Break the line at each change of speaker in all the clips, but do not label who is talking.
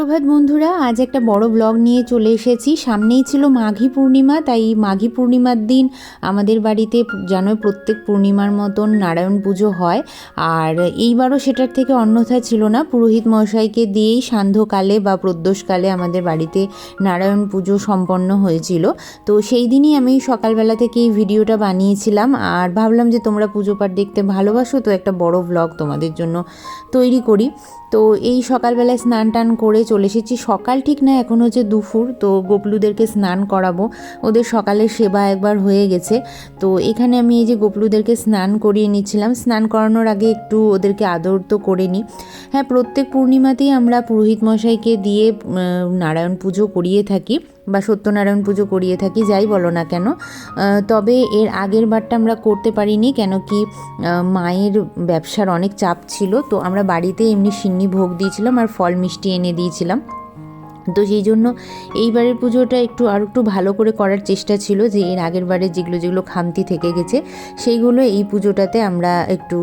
সুপ্রভাত বন্ধুরা, আজ একটা বড় ব্লগ নিয়ে চলে এসেছি। সামনেই ছিল মাঘী পূর্ণিমা, তাই মাঘী পূর্ণিমার দিন আমাদের বাড়িতে যেন প্রত্যেক পূর্ণিমার মতন নারায়ণ পুজো হয়। আর এইবারও সেটার থেকে অন্যথা ছিল না। পুরোহিত মশাইকে দিয়েই সান্ধ্যকালে বা প্রদ্যোষকালে আমাদের বাড়িতে নারায়ণ পুজো সম্পন্ন হয়েছিল। তো সেই দিনই আমি সকালবেলা থেকে এই ভিডিওটা বানিয়েছিলাম। আর ভাবলাম যে তোমরা পুজো পাঠ দেখতে ভালোবাসো, তো একটা বড় ব্লগ তোমাদের জন্য তৈরি করি। তো এই সকালবেলায় স্নান টান করে চলে এসেছি। সকাল ঠিক না, এখন হচ্ছে দুপুর, তো গোপলুদেরকে স্নান করাবো। ওদের সকালের সেবা একবার হয়ে গেছে। তো এখানে আমি এই যে গোপলুদেরকে স্নান করিয়ে নিচ্ছিলাম। স্নান করানোর আগে একটু ওদেরকে আদর তো করে নিই। হ্যাঁ প্রত্যেক পূর্ণিমাতেই আমরা পুরোহিত মশাইকে দিয়ে নারায়ণ পুজো করিয়ে থাকি। বা সত্যনারায়ণ পুজো করিয়ে থাকি, যাই বলো না কেন। তবে এর আগের বারটা আমরা করতে পারিনি, কেন কি মায়ের ব্যবসার অনেক চাপ ছিল, তো আমরা বাড়িতে এমনি সিন্নি ভোগ দিয়েছিলাম আর ফল মিষ্টি এনে দিয়েছিলাম। তো সেই জন্য এইবারের পুজোটা একটু আর একটু ভালো করে করার চেষ্টা ছিল, যে এর আগের বারে যেগুলো যেগুলো খামতি থেকে গেছে, সেইগুলো এই পুজোটাতে আমরা একটু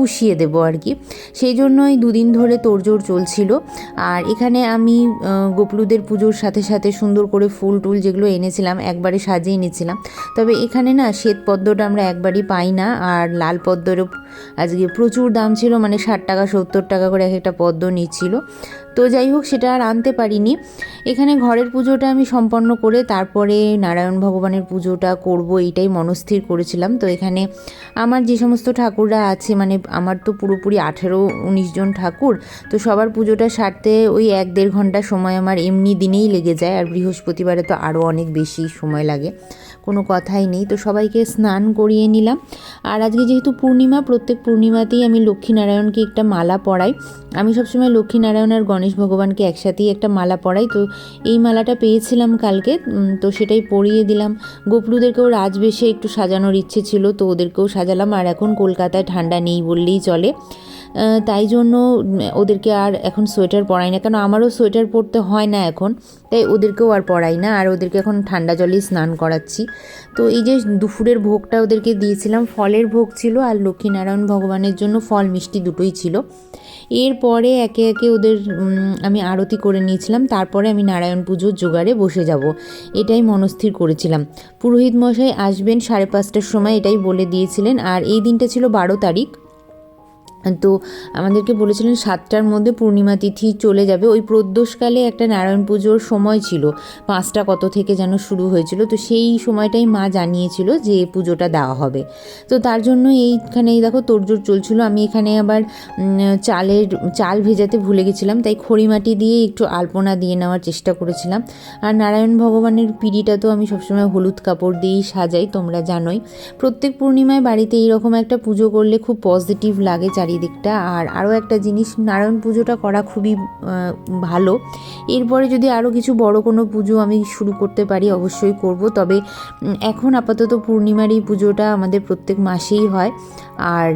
পুষিয়ে দেব আর কি। সেই জন্যই দুদিন ধরে তোড়জোড় চলছিল। আর এখানে আমি গোপলুদের পুজোর সাথে সাথে সুন্দর করে ফুল টুল যেগুলো এনেছিলাম একবারে সাজিয়ে এনেছিলাম তবে এখানে না শ্বেত পদ্মটা আমরা একবারই পাই না, আর লাল পদ্মেরও আজকে প্রচুর দাম ছিল মানে ষাট টাকা, সত্তর টাকা করে এক একটা পদ্ম নিচ্ছিল। তো যাই হোক, সেটা আর আনতে পারিনি। এখানে ঘরের পুজোটা আমি সম্পন্ন করে তারপরে নারায়ণ ভগবানের পুজোটা করব এইটাই মনস্থির করেছিলাম। তো এখানে আমার যে সমস্ত ঠাকুররা আছে মানে আমার তো পুরোপুরি আঠেরো, উনিশ জন ঠাকুর, তো সবার পুজোটা সারতে ওই এক দেড় ঘণ্টা সময় আমার এমনি দিনেই লেগে যায়। আর বৃহস্পতিবারে তো আরও অনেক বেশি সময় লাগে, কোনো কথাই নেই। তো সবাইকে স্নান করিয়ে নিলাম। আর আজকে যেহেতু পূর্ণিমা প্রত্যেক পূর্ণিমাতেই আমি লক্ষ্মীনারায়ণকে একটা মালা পরাই। আমি সবসময় লক্ষ্মীনারায়ণ আর গণেশ ভগবানকে একসাথেই একটা মালা পরাই। তো এই মালাটা পেয়েছিলাম কালকে তো সেটাই পরিয়ে দিলাম। গোপলুদেরকেও রাজবেশে একটু সাজানোর ইচ্ছে ছিল, তো ওদেরকেও সাজালাম। আর এখন কলকাতায় ঠান্ডা নেই বললেই চলে। তাই জন্য ওদেরকে আর এখন সোয়েটার পরাই না। কেন, আমারও সোয়েটার পরতে হয় না এখন, তাই ওদেরকেও আর পরাই না। আর ওদেরকে এখন ঠান্ডা জলেই স্নান করাচ্ছি। তো এই যে দুপুরের ভোগটা ওদেরকে দিয়েছিলাম, ফলের ভোগ ছিল আর লক্ষ্মীনারায়ণ ভগবানের জন্য ফল মিষ্টি দুটোই ছিল। এরপরে একে একে ওদের আমি আরতি করে নিয়েছিলাম। তারপরে আমি নারায়ণ পুজোর জোগাড়ে বসে যাব। এটাই মনস্থির করেছিলাম। পুরোহিত মশাই আসবেন সাড়ে পাঁচটার সময়, এটাই বলে দিয়েছিলেন। আর এই দিনটা ছিল বারো তারিখ। তো আমাদেরকে বলেছিলেন সাতটার মধ্যে পূর্ণিমা তিথি চলে যাবে। ওই প্রদোষকালে একটা নারায়ণ পুজোর সময় ছিল, পাঁচটা কত থেকে যেন শুরু হয়েছিল, তো সেই সময়টাই মা জানিয়েছিল যে পুজোটা দেওয়া হবে। তো তার জন্য এইখানে এই দেখো তোড়জোড় চলছিল। আমি এখানে আবার চালের, চাল ভেজাতে ভুলে গেছিলাম, তাই খড়িমাটি দিয়ে একটু আলপনা দিয়ে নেওয়ার চেষ্টা করেছিলাম। আর নারায়ণ ভগবানের পিড়িটা তো আমি সবসময় হলুদ কাপড় দিয়েই সাজাই, তোমরা জানোই। প্রত্যেক পূর্ণিমায় বাড়িতে এইরকম একটা পুজো করলে খুব পজিটিভ লাগে চারিদিকটা। আর আরও একটা জিনিস, নারায়ণ পুজোটা করা খুবই ভালো। এরপরে যদি আরও কিছু বড় কোনো পুজো আমি শুরু করতে পারি, অবশ্যই করব। তবে এখন আপাতত পূর্ণিমার এই পুজোটা আমাদের প্রত্যেক মাসেই হয়। আর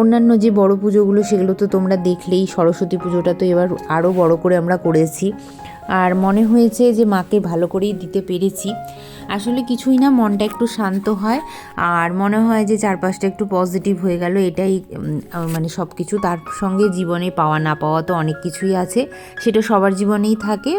অন্যান্য যে বড় পুজোগুলো, সেগুলো তো তোমরা দেখলেই, সরস্বতী পুজোটা তো এবার আরও বড় করে আমরা করেছি। আর মনে হয়েছে যে মাকে ভালো করেই দিতে পেরেছি। আসলে কিছুই না, মনটা একটু শান্ত হয়। আর মনে হয় যে চারপাশটা একটু পজিটিভ হয়ে গেল, এটাই মানে সব কিছু তার সঙ্গে জীবনে পাওয়া, না পাওয়া তো অনেক কিছুই আছে। সেটা সবার জীবনেই থাকে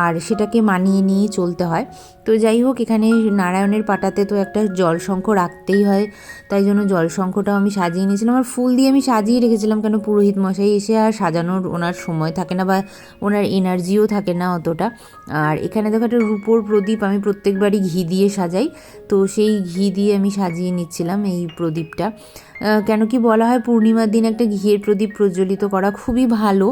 আর সেটাকে মানিয়ে নিয়ে চলতে হয়। তো যাই হোক, এখানে নারায়ণের পাটাতে তো একটা জল শঙ্খ রাখতেই হয়। তাই জন্য জল শঙ্খটাও আমি সাজিয়ে নিয়েছিলাম। আর ফুল দিয়ে আমি সাজিয়ে রেখেছিলাম কেন? পুরোহিত মশাই এসে আর সাজানোর ওনার সময় থাকে না বা ওনার এনার্জিও থাকে না অতটা। আর এখানে দেখো একটা রূপোর প্রদীপ, আমি প্রত্যেকবারই ঘি দিয়ে সাজাই। তো সেই ঘি দিয়ে আমি সাজিয়ে নিচ্ছিলাম এই প্রদীপটা। কেন কি বলা হয়, পূর্ণিমার দিন একটা ঘিয়ের প্রদীপ প্রজ্বলিত করা খুবই ভালো।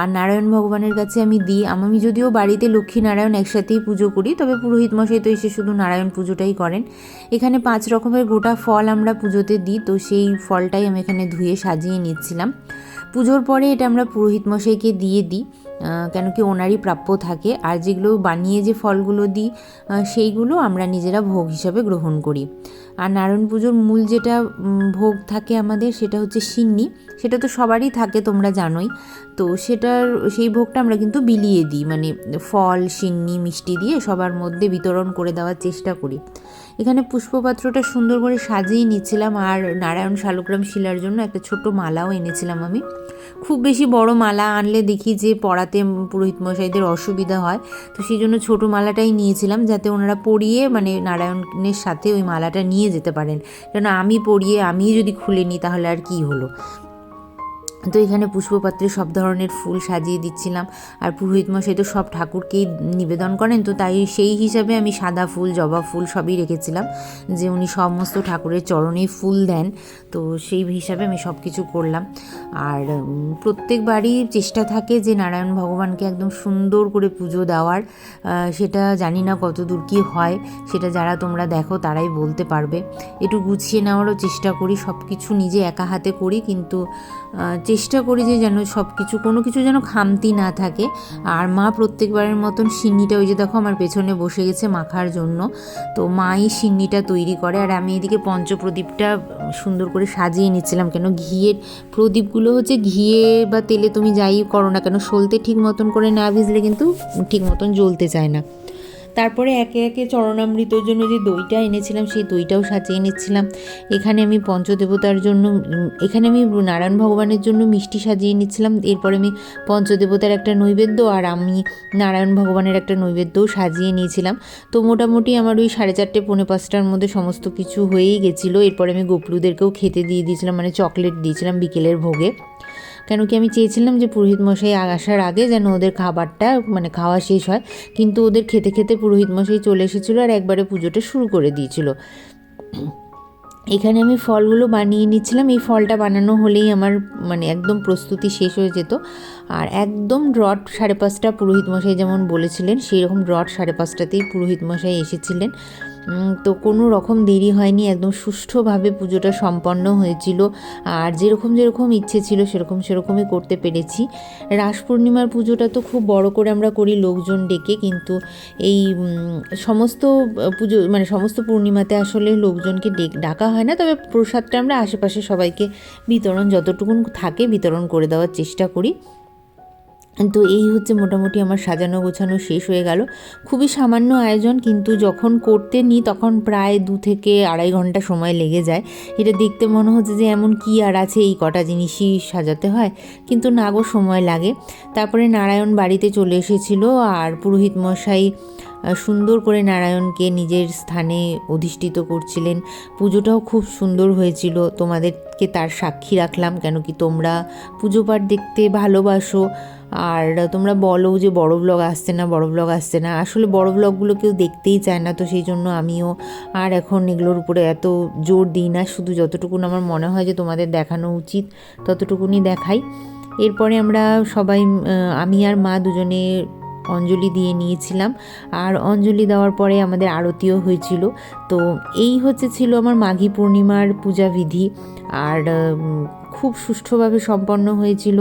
আর নারায়ণ ভগবানের কাছে আমি দিই। আমি যদিও বাড়িতে লক্ষ্মী নারায়ণ একসাথেই পুজো করি, তবে পুরোহিত মশাই তো এসে শুধু নারায়ণ পুজোটাই করেন। এখানে পাঁচ রকমের গোটা ফল আমরা পুজোতে দিই, তো সেই ফলটাই আমি এখানে ধুয়ে সাজিয়ে নিচ্ছিলাম। পুজোর পরে এটা আমরা পুরোহিত মশাইকে দিয়ে দিই। কেন কি ওনারই প্রাপ্য থাকে। আর যেগুলো বানিয়ে যে ফলগুলো দিই সেইগুলো আমরা নিজেরা ভোগ হিসাবে গ্রহণ করি। আর নারায়ণ পুজোর মূল যেটা ভোগ থাকে আমাদের, সেটা হচ্ছে সিন্নি। সেটা তো সবারই থাকে, তোমরা জানোই। তো সেটার, সেই ভোগটা আমরা কিন্তু বিলিয়ে দিই। মানে ফল, সিন্নি, মিষ্টি দিয়ে সবার মধ্যে বিতরণ করে দেওয়ার চেষ্টা করি। এখানে পুষ্পপাত্রটা সুন্দর করে সাজিয়ে নিচ্ছিলাম আর নারায়ণ শালগ্রাম শিলার জন্য একটা ছোট মালাও এনেছিলাম আমি। খুব বেশি বড় মালা আনলে দেখি যে পড়াতে পুরোহিত মশাইদের অসুবিধা হয়, তো সেই জন্য ছোটো মালাটাই নিয়েছিলাম যাতে ওনারা পরিয়ে মানে নারায়ণের সাথে ওই মালাটা নিয়ে যেতে পারেন। কেন আমি পরিয়ে আমি যদি খুলে নিই তাহলে আর কি হলো? তো এখানে পুষ্পপাত্রে সব ধরনের ফুল সাজিয়ে দিচ্ছিলাম। আর পুরোহিত মশাই তো সব ঠাকুরকেই নিবেদন করেন, তো তাই সেই হিসাবে আমি সাদা ফুল, জবা ফুল সবই রেখেছিলাম যে উনি সমস্ত ঠাকুরের চরণে ফুল দেন। তো সেই হিসাবে আমি সব কিছু করলাম। আর প্রত্যেকবারই চেষ্টা থাকে যে নারায়ণ ভগবানকে একদম সুন্দর করে পুজো দেওয়ার। সেটা জানি না কত দূর কী হয়, সেটা যারা তোমরা দেখো তারাই বলতে পারবে। একটু গুছিয়ে নেওয়ারও চেষ্টা করি সব কিছু নিজে একা হাতে করি, কিন্তু চেষ্টা করি যে যেন সব কিছু কোনো কিছু যেন খামতি না থাকে। আর মা প্রত্যেকবারের মতন সিন্নিটা ওই যে দেখো আমার পেছনে বসে গেছে মাখার জন্য। তো মাই সিন্নিটা তৈরি করে আর আমি এদিকে পঞ্চপ্রদীপটা সুন্দর করে সাজিয়ে নিচ্ছিলাম কেন ঘিয়ের প্রদীপগুলো হচ্ছে ঘিয়ে বা তেলে তুমি যাই করো না কেন, সলতে ঠিক মতন করে না ভিজলে কিন্তু ঠিক মতন জ্বলতে চায় না। তারপরে একে একে চরণামৃতর জন্য যে দইটা এনেছিলাম, সেই দইটাও সাজিয়ে নিচ্ছিলাম। এখানে আমি পঞ্চদেবতার জন্য এখানে আমি নারায়ণ ভগবানের জন্য মিষ্টি সাজিয়ে নিচ্ছিলাম। এরপরে আমি পঞ্চদেবতার একটা নৈবেদ্য আর আমি নারায়ণ ভগবানের একটা নৈবেদ্যও সাজিয়ে নিয়েছিলাম। তো মোটামুটি আমার ওই সাড়ে চারটে, পৌনে পাঁচটার মধ্যে সমস্ত কিছু হয়েই গেছিল। এরপরে আমি গোপলুদেরকেও খেতে দিয়ে দিয়েছিলাম মানে চকলেট দিয়েছিলাম বিকেলের ভোগে। কেন কি আমি চেয়েছিলাম যে পুরোহিত মশাই আসার আগে যেন ওদের খাবারটা মানে খাওয়া শেষ হয়। কিন্তু ওদের খেতে খেতে পুরোহিত মশাই চলে এসেছিল আর একবারে পুজোটা শুরু করে দিয়েছিল। এখানে আমি ফলগুলো বানিয়ে নিচ্ছিলাম। এই ফলটা বানানো হলেই আমার মানে একদম প্রস্তুতি শেষ হয়ে যেত। আর একদম ড্রট সাড়ে পাঁচটা পুরোহিত মশাই যেমন বলেছিলেন, সেই রকম ড্রট সাড়ে পাঁচটাতেই পুরোহিত মশাই এসেছিলেন। তো কোনো রকম দেরি হয়নি, একদম সুষ্ঠুভাবে পুজোটা সম্পন্ন হয়েছিল। আর যেরকম যেরকম ইচ্ছে ছিল সেরকম সেরকমই করতে পেরেছি। রাস পূর্ণিমার পুজোটা তো খুব বড় করে আমরা করি লোকজন ডেকে, কিন্তু এই সমস্ত পুজো মানে সমস্ত পূর্ণিমাতে আসলে লোকজনকে ডেক- ডাকা হয় না। তবে প্রসাদটা আমরা আশেপাশে সবাইকে বিতরণ, যতটুকুন থাকে বিতরণ করে দেওয়ার চেষ্টা করি। তো এই হচ্ছে মোটামুটি আমার সাজানো গোছানো শেষ হয়ে গেল। খুবই সামান্য আয়োজন, কিন্তু যখন করতে নিই তখন প্রায় দু থেকে আড়াই ঘণ্টা সময় লেগে যায়। এটা দেখতে মনে হচ্ছে যে এমন কি আর আছে, এই কটা জিনিসই সাজাতে হয়, কিন্তু না গো সময় লাগে। তারপরে নারায়ণ বাড়িতে চলে এসেছিল আর পুরোহিত মশাই সুন্দর করে নারায়ণকে নিজের স্থানে অধিষ্ঠিত করছিলেন। পুজোটাও খুব সুন্দর হয়েছিল, তোমাদেরকে তার সাক্ষী রাখলাম, কেন কি তোমরা পুজো পাঠ দেখতে ভালোবাসো। আর তোমরা বলো যে বড় ব্লগ আসছে না, বড় ব্লগ আসছে না। আসলে বড় ব্লগগুলো কেউ দেখতেই চায় না, তো সেই জন্য আমিও আর এখন এগুলোর উপরে এত জোর দিই না, শুধু যতটুকুন আমার মনে হয় যে তোমাদের দেখানো উচিত ততটুকুনি দেখাই। এরপরে আমরা সবাই আমি আর মা দুজনে অঞ্জলি দিয়ে নিয়েছিলাম, আর অঞ্জলি দেওয়ার পরে আমাদের আরতিও হয়েছিল। তো এই হচ্ছে ছিল আমার মাঘী পূর্ণিমার পূজা বিধি, আর খুব সুষ্ঠুভাবে সম্পন্ন হয়েছিল।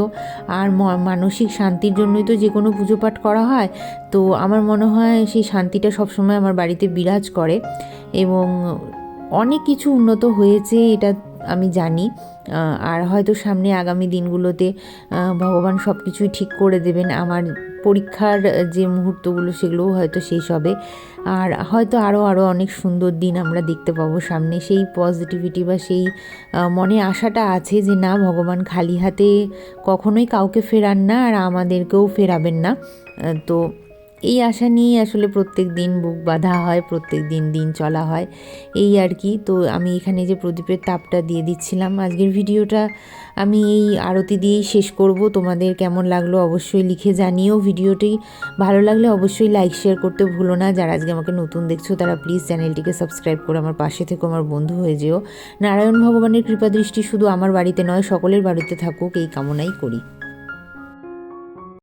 আর মানসিক শান্তির জন্যই তো যে কোনো পুজো পাঠ করা হয়। তো আমার মনে হয় সেই শান্তিটা সবসময় আমার বাড়িতে বিরাজ করে। এবং অনেক কিছু উন্নত হয়েছে, এটা আমি জানি আর হয়তো সামনে আগামী দিনগুলোতে ভগবান সব কিছুই ঠিক করে দেবেন। আমার পরীক্ষার যে মুহূর্তগুলো, সেগুলোও হয়তো শেষ হবে। আর হয়তো আরও আরও অনেক সুন্দর দিন আমরা দেখতে পাবো সামনে। সেই পজিটিভিটি বা সেই মনে আশাটা আছে যে, না, ভগবান খালি হাতে কখনোই কাউকে ফেরান না, আর আমাদেরকেও ফেরাবেন না। তো এই আশা নিয়েই আসলে প্রত্যেক দিন বুক বাঁধা হয়, প্রত্যেক দিন দিন চলা হয়। এই আর কি। তো আমি এখানে যে প্রদীপের তাপটা দিয়ে দিচ্ছিলাম, আজকের ভিডিওটা আমি এই আরতি দিয়েই শেষ করব। তোমাদের কেমন লাগল অবশ্যই লিখে জানিও ভিডিওটি। ভালো লাগলে অবশ্যই লাইক, শেয়ার করতে ভুলো না। যারা আজকে আমাকে নতুন দেখছ, তারা প্লিজ চ্যানেলটিকে সাবস্ক্রাইব করে আমার পাশে থেকে, আমার বন্ধু হয়ে যেও। নারায়ণ ভগবানের কৃপা দৃষ্টি শুধু আমার বাড়িতে নয়, সকলের বাড়িতে থাকুক, এই কামনাই করি।